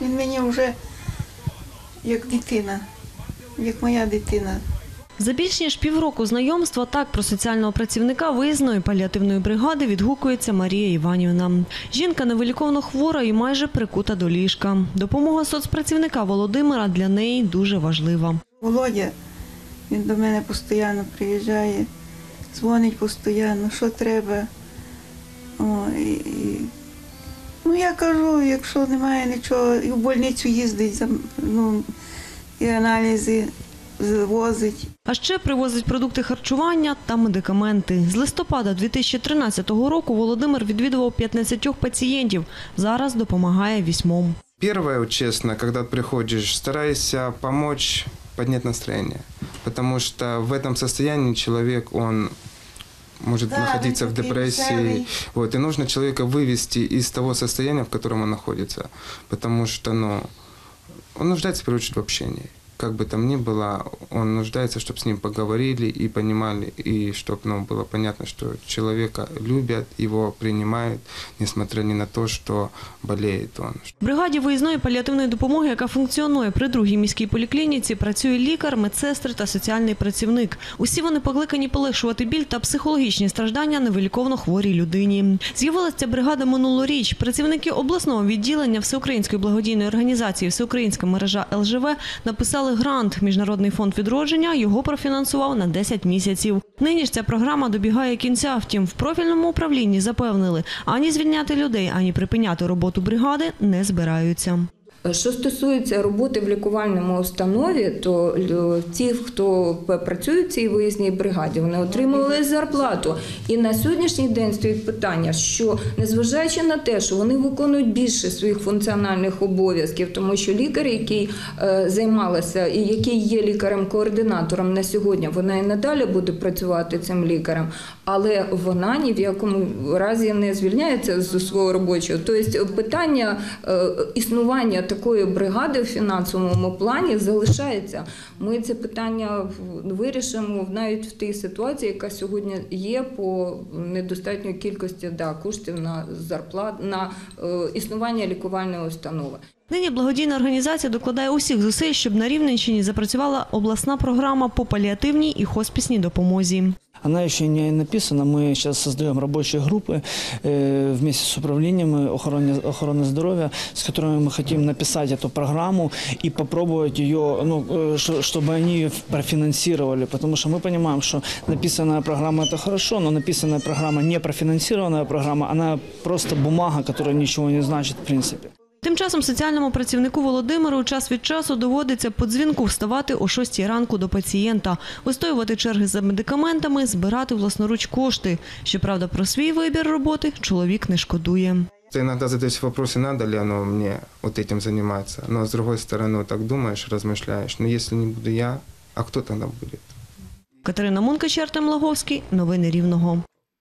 Він мені вже як дитина, як моя дитина. За більш ніж півроку знайомства так про соціального працівника виїзної паліативної бригади відгукується Марія Іванівна. Жінка невиліковно хвора і майже прикута до ліжка. Допомога соцпрацівника Володимира для неї дуже важлива. Володя, він до мене постійно приїжджає, дзвонить постійно, що треба. О, і, і... Я кажу, якщо немає нічого, і в больницю їздить, ну, і аналізи возить. А ще привозить продукти харчування та медикаменти. З листопада 2013 року Володимир відвідував 15 пацієнтів. Зараз допомагає вісьмом. Первое, вот честно, когда приходишь, старайся помочь поднять настроение. Потому что в этом состоянии человек, он может Да, находиться в депрессии. Вот, и нужно человека вывести из того состояния, в котором он находится. Потому что, ну, он нуждается, в первую очередь, в общении Как бы там ни было, он нуждается, чтобы с ним поговорили и понимали, и чтобы ну, было понятно, что человека любят, его принимают, несмотря ни на то, что болеет он. В бригаді виїзної паліативної допомоги, яка функціонує при другій міській поліклініці, працює лікар, медсестри та соціальний працівник. Усі вони покликані полегшувати біль та психологічні страждання невиліковно хворій людині. З'явилася ця бригада минулоріч. Працівники обласного відділення Всеукраїнської благодійної організації Всеукраїнська мережа ЛЖВ написали грант. Міжнародний фонд відродження його профінансував на 10 місяців. Нині ж ця програма добігає кінця. Втім, в профільному управлінні запевнили, ані звільняти людей, ані припиняти роботу бригади не збираються. Що стосується роботи в лікувальному установі, то ті, хто працює в цій виїзній бригаді, вони отримували зарплату. І на сьогоднішній день стоїть питання, що незважаючи на те, що вони виконують більше своїх функціональних обов'язків, тому що лікар, який е, займалася і який є лікарем-координатором на сьогодні, вона і надалі буде працювати цим лікарем, але вона ні в якому разі не звільняється з свого робочого. Тобто питання е, існування такої бригади в фінансовому плані залишається. Ми це питання вирішимо навіть в тій ситуації, яка сьогодні є по недостатньої кількості да, коштів на зарплат на е, існування лікувальної установи. Нині благодійна організація докладає усіх зусиль, щоб на Рівненщині запрацювала обласна програма по паліативній і хоспісній допомозі. Она еще не написана. Мы сейчас создаем рабочие группы э, вместе с управлением охраны, охраны здоровья, с которыми мы хотим написать эту программу и попробовать ее, ну, э, ш- чтобы они ее профинансировали. Потому что мы понимаем, что написанная программа это хорошо, но написанная программа, не профинансированная программа, она просто бумага, которая ничего не значит в принципе. Тим часом соціальному працівнику Володимиру час від часу доводиться по дзвінку вставати о 6 ранку до пацієнта, вистоювати черги за медикаментами, збирати власноруч кошти. Щоправда, про свій вибір роботи чоловік не шкодує. Ты иногда задаешь вопросы, надо ли оно мне вот этим заниматься. Но с другой стороны, вот так думаешь, размышляешь, ну если не буду я, а кто тогда будет? Катерина Мункач, Артем Лаговський. Новини Рівного.